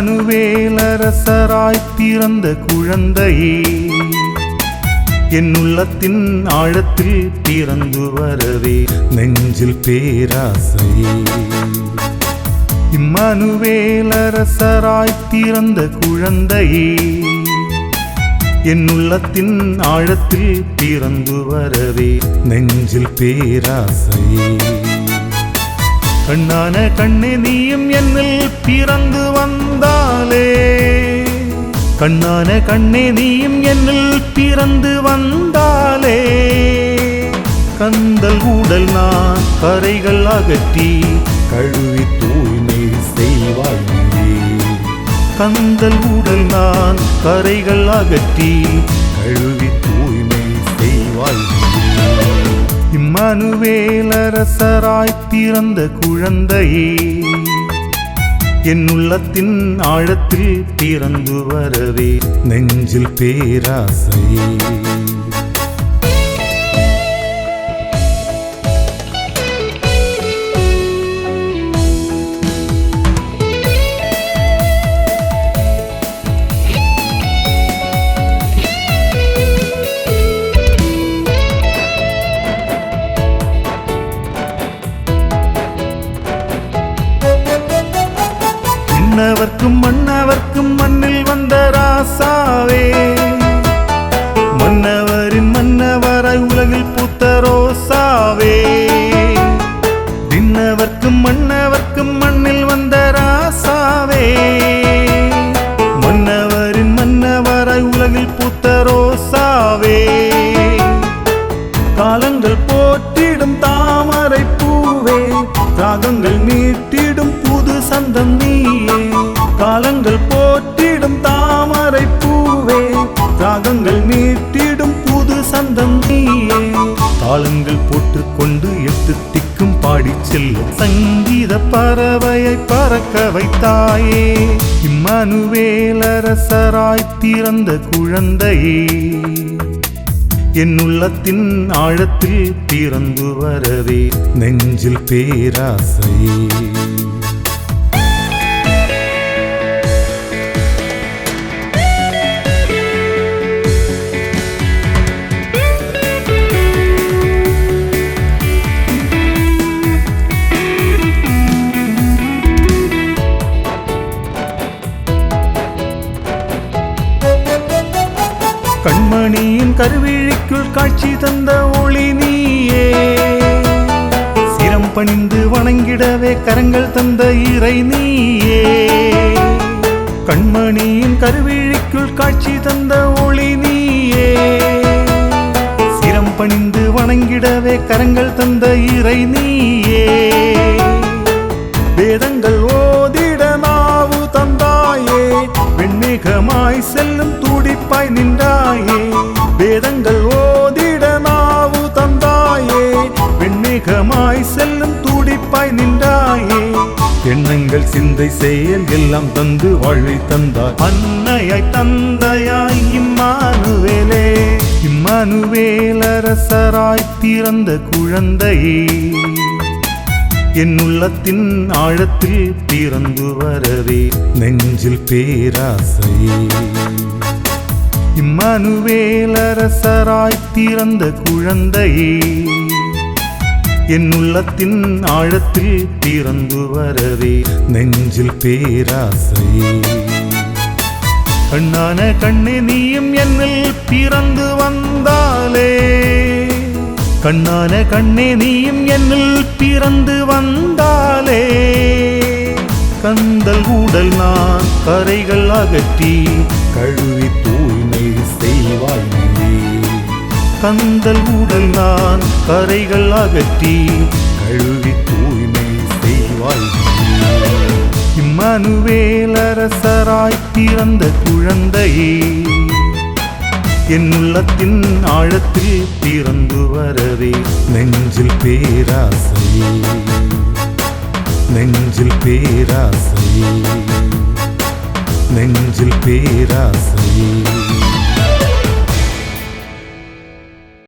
இம்மானுவேலரசராய் பிறந்த குழந்தையே என் உள்ளத்தின் ஆழத்தில் பிறந்து வரவே நெஞ்சில் பேராசையே. இம்மனுவேலரசராய் பிறந்த குழந்தையே என் உள்ளத்தின் ஆழத்தில் பிறந்து வரவே நெஞ்சில் பேராசையே. கண்ணான கண்ணே நீயும் என்னில் பிறந்து வந்தாலே. கண்ணான கண்ணே நீயும் என்னில் பிறந்து வந்தாலே. கந்தல் ஊடல் நான் கரைகள் அகற்றி கழுவி தூய்மை செய்வாய் கந்தல் ஊடல் நான் கரைகள் அகற்றி கழுவி மனுவேலரசராய் பிறந்த குழந்தையே என் உள்ளத்தின் ஆழத்தில் பிறந்து வரவே நெஞ்சில் பேராசையே. விண்ணவர்க்கும் மன்னவர்க்கும் மண்ணில் வந்த ராசாவே. மன்னவரின் மன்னவராய் உலகில் பூத்த ரோசாவே. விண்ணவர்க்கும் மன்னவர்க்கும் மண்ணில் வந்த ராசாவே. மன்னவரின் மன்னவராய் உலகில் பூத்த ரோசாவே. காலங்கள் போற்றிடும் தாமரை பூவே ராகங்கள் மீட்டிடும் புது சந்தம் நீயே. காலங்கள் போற்றிடும் தாமரை பூவே ராகங்கள் மீட்டிடும் புது சந்தம் நீயே. தாளங்கள் போட்டுக்கொண்டு எட்டு திக்கும் பாடி செல்லும் சங்கீத பறவையை பறக்க வைத்தாயே. இம்மனுவேலரசராய் பிறந்த குழந்தையே என் உள்ளத்தின் ஆழத்தில் பிறந்து வரவே நெஞ்சில் பேராசையே. மணியின் கருவிழிக்குள் காட்சி தந்த ஒளி நீயே. சிரம் பணிந்து வணங்கிடவே கரங்கள் தந்த இறை நீயே. கண்மணியின் கருவிழிக்குள் காட்சி தந்த ஒளி நீயே. சிரம் பணிந்து வணங்கிடவே கரங்கள் தந்த இறை நீயே. வேதங்கள் வேதங்கள் ஓதிட நாவு தந்தாயே. வெண்மேகமாய் செல்லும் துடிப்பாய் நின்றாயே. எண்ணங்கள் சிந்தை செயல் எல்லாம் தந்து வாழ்வை தந்தாய் அன்னையாய் தந்தையாய் இம்மானுவேலே. இம்மானுவேலரசராய் பிறந்த குழந்தையே. என் உள்ளத்தின் ஆழத்தில் பிறந்து வரவே. நெஞ்சில் பேராசையே. இம்மனுவேலரசராய் பிறந்த குழந்தையே என் உள்ளத்தின் ஆழத்தில் பிறந்து வரவே நெஞ்சில் பேராசையே கண்ணான கண்ணே நீயும் என்னில் பிறந்து வந்தாலே. கண்ணான கண்ணே நீயும் என்னில் பிறந்து வந்தாலே. கந்தல் ஊடல் நான் கரைகள் அகற்றி கழுவி தூய்மை செய்வாய் நீயே. கந்தல் உடல் நான் கரைகள் அகற்றி கழுவி தூய்மை செய்வாய் இம்மனுவேலரசராய் பிறந்த குழந்தையே என் உள்ளத்தின் ஆழத்தில் பிறந்து வரவே நெஞ்சில் பேராசை நெஞ்சில் பேராசை நெஞ்சில் பேராசை